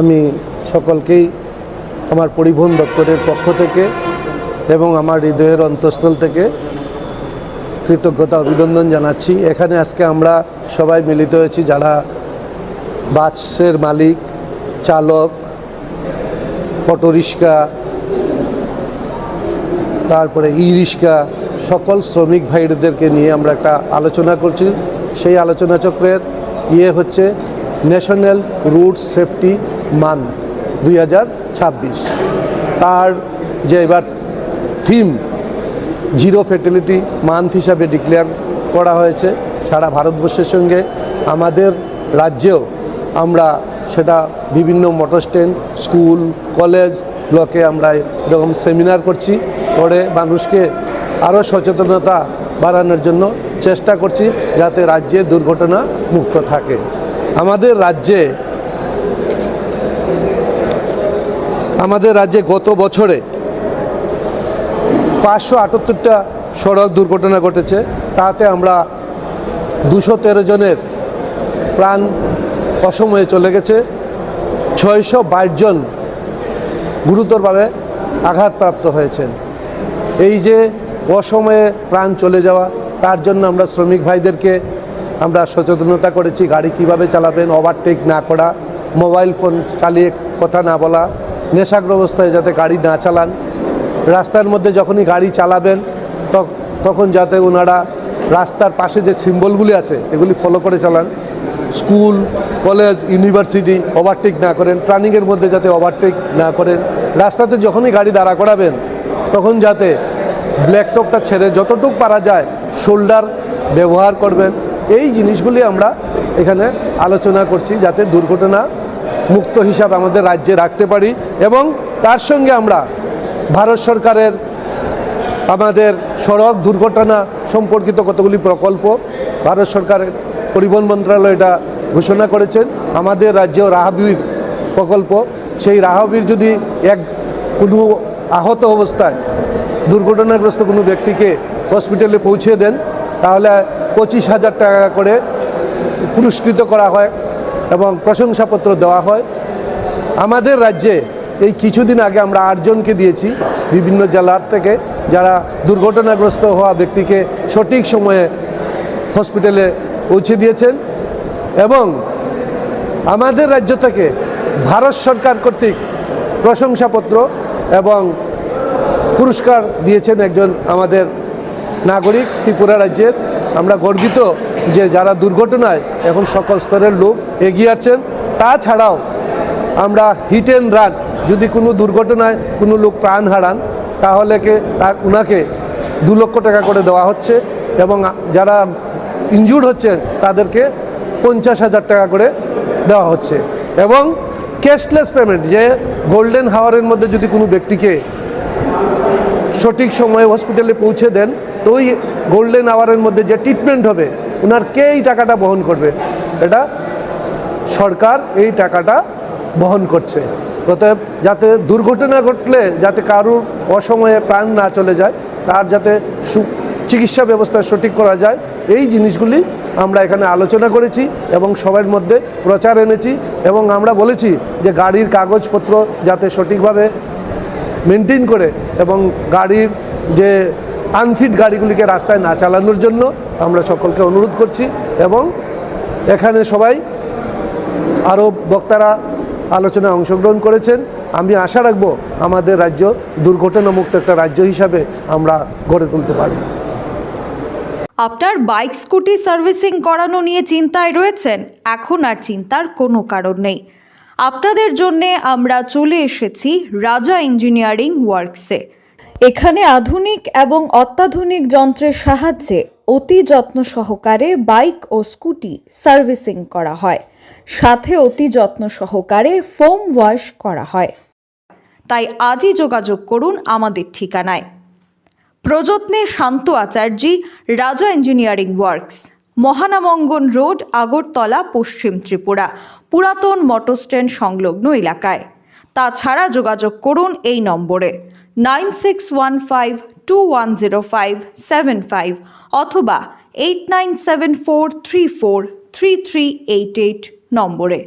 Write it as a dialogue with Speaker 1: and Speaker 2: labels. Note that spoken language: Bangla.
Speaker 1: আমি সকলকেই আমার পরিবহন দপ্তরের পক্ষ থেকে এবং আমার হৃদয়ের অন্তঃস্থল থেকে কৃতজ্ঞতা অভিনন্দন জানাচ্ছি। এখানে আজকে আমরা সবাই মিলিত হয়েছি যারা বাসের মালিক, চালক, অটোরিক্সা, তারপরে ই রিক্সা সকল শ্রমিক ভাইদেরকে নিয়ে আমরা একটা আলোচনা করছি। সেই আলোচনা চক্রের ইয়ে হচ্ছে ন্যাশনাল রুট সেফটি মান্থ, দুই হাজার ছাব্বিশ। তার যে এবার থিম, জিরো ফেটিলিটি মান্থ হিসাবে ডিক্লেয়ার করা হয়েছে সারা ভারতবর্ষের সঙ্গে। আমাদের রাজ্যেও আমরা সেটা বিভিন্ন মোটর স্ট্যান্ড স্কুল, কলেজ ব্লকে আমরা এরকম সেমিনার করছি। করে মানুষকে আরও সচেতনতা বাড়ানোর জন্য চেষ্টা করছি যাতে রাজ্যে দুর্ঘটনা মুক্ত থাকে। আমাদের রাজ্যে আমাদের রাজ্যে গত বছরে পাঁচশো আটাত্তরটা সড়ক দুর্ঘটনা ঘটেছে। তাতে আমরা দুশো তেরো জনের প্রাণ অসময়ে চলে গেছে। ছয়শো বাইশ জন গুরুতরভাবে আঘাতপ্রাপ্ত হয়েছেন। এই যে অসময়ে প্রাণ চলে যাওয়া, তার জন্য আমরা শ্রমিক ভাইদেরকে আমরা সচেতনতা করেছি, গাড়ি কীভাবে চালাবেন ওভারটেক না করা মোবাইল ফোন চালিয়ে কথা না বলা। নেশাগ্র অবস্থায় যাতে গাড়ি না চালান। রাস্তার মধ্যে যখনই গাড়ি চালাবেন, তখ- তখন যাতে ওনারা রাস্তার পাশে যে সিম্বলগুলি আছে, এগুলি ফলো করে চালান। স্কুল, কলেজ, ইউনিভার্সিটি ওভারটেক না করেন ট্রানিংয়ের মধ্যে যাতে ওভারটেক না করেন। রাস্তাতে যখনই গাড়ি দাঁড়া করাবেন, তখন যাতে ব্ল্যাক টপটা ছেড়ে যতটুক পারা যায় শোল্ডার ব্যবহার করবেন। এই জিনিসগুলি আমরা এখানে আলোচনা করছি, যাতে দুর্ঘটনা মুক্ত হিসাব আমাদের রাজ্যে রাখতে পারি এবং তার সঙ্গে আমরা ভারত সরকারের আমাদের সড়ক দুর্ঘটনা সম্পর্কিত কতগুলি প্রকল্প ভারত সরকারের পরিবহন মন্ত্রণালয় এটা ঘোষণা করেছেন। আমাদের রাজ্য রাহাবির প্রকল্প। সেই রাহাবির যদি এক কোনো আহত অবস্থায় দুর্ঘটনাগ্রস্ত কোনো ব্যক্তিকে হসপিটালে পৌঁছে দেন, তাহলে পঁচিশ হাজার টাকা করে পুরস্কৃত করা হয়। এবং প্রশংসাপত্র দেওয়া হয়। আমাদের রাজ্যে এই কিছুদিন আগে আমরা আটজনকে দিয়েছি বিভিন্ন জেলার থেকে, যারা দুর্ঘটনাগ্রস্ত হওয়া ব্যক্তিকে সঠিক সময়ে হসপিটালে পৌঁছে দিয়েছেন এবং আমাদের রাজ্য থেকে ভারত সরকার কর্তৃক প্রশংসাপত্র এবং পুরস্কার দিয়েছেন একজন আমাদের নাগরিক ত্রিপুরা রাজ্যের। আমরা গর্বিত যে যারা দুর্ঘটনায় এখন সকল স্তরের লোক এগিয়ে আসছেন, তাছাড়াও আমরা হিট অ্যান্ড রান যদি কোনো দুর্ঘটনায় কোনো লোক প্রাণ হারান, তাহলে কে, তা ওনাকে দু লক্ষ টাকা করে দেওয়া হচ্ছে এবং যারা ইনজুর্ড হচ্ছেন, তাদেরকে পঞ্চাশ হাজার টাকা করে দেওয়া হচ্ছে। এবং ক্যাশলেস পেমেন্ট যে গোল্ডেন হাওয়ারের মধ্যে যদি কোনো ব্যক্তিকে সঠিক সময়ে হসপিটালে পৌঁছে দেন, তো ওই গোল্ডেন আওয়ারের মধ্যে যে ট্রিটমেন্ট হবে ওনার কে এই টাকাটা বহন করবে? এটা সরকার এই টাকাটা বহন করছে। অতএব যাতে দুর্ঘটনা ঘটলে যাতে কারুর অসময়ে প্রাণ না চলে যায়, তার যাতে চিকিৎসা ব্যবস্থা সঠিক করা যায়, এই জিনিসগুলি আমরা এখানে আলোচনা করেছি এবং সবার মধ্যে প্রচার এনেছি এবং আমরা বলেছি যে গাড়ির কাগজপত্র যাতে সঠিকভাবে মেনটেন করে এবং গাড়ির যে আনফিট গাড়িগুলিকে রাস্তায় না চালানোর জন্য আমরা সকলকে অনুরোধ করছি এবং এখানে সবাই আরও বক্তারা আলোচনায় অংশগ্রহণ করেছেন। আমি আশা রাখব আমাদের রাজ্য দুর্ঘটনামুক্ত একটা রাজ্য হিসাবে আমরা গড়ে তুলতে পারব।
Speaker 2: আপনার বাইক, স্কুটি সার্ভিসিং করানো নিয়ে চিন্তায় রয়েছেন? এখন আর চিন্তার কোনো কারণ নেই। আপনাদের জন্যে আমরা চলে এসেছি রাজা ইঞ্জিনিয়ারিং ওয়ার্কসে। এখানে আধুনিক এবং অত্যাধুনিক যন্ত্রের সাহায্যে অতি যত্ন সহকারে বাইক ও স্কুটি সার্ভিসিং করা হয়। সাথে অতি যত্ন সহকারে ফোম ওয়াশ করা হয়। তাই আজই যোগাযোগ করুন আমাদের ঠিকানায়। প্রযত্নে Shanta Acharjee, Raja engineering works, Mahanamangan road, Agartala, পশ্চিম ত্রিপুরা, পুরাতন মোটর স্ট্যান্ড সংলগ্ন এলাকায়। তাছাড়া যোগাযোগ করুন এই নম্বরে। nine six one five two one zero five seven five অথবা eight nine seven four three four three three eight eight নম্বরে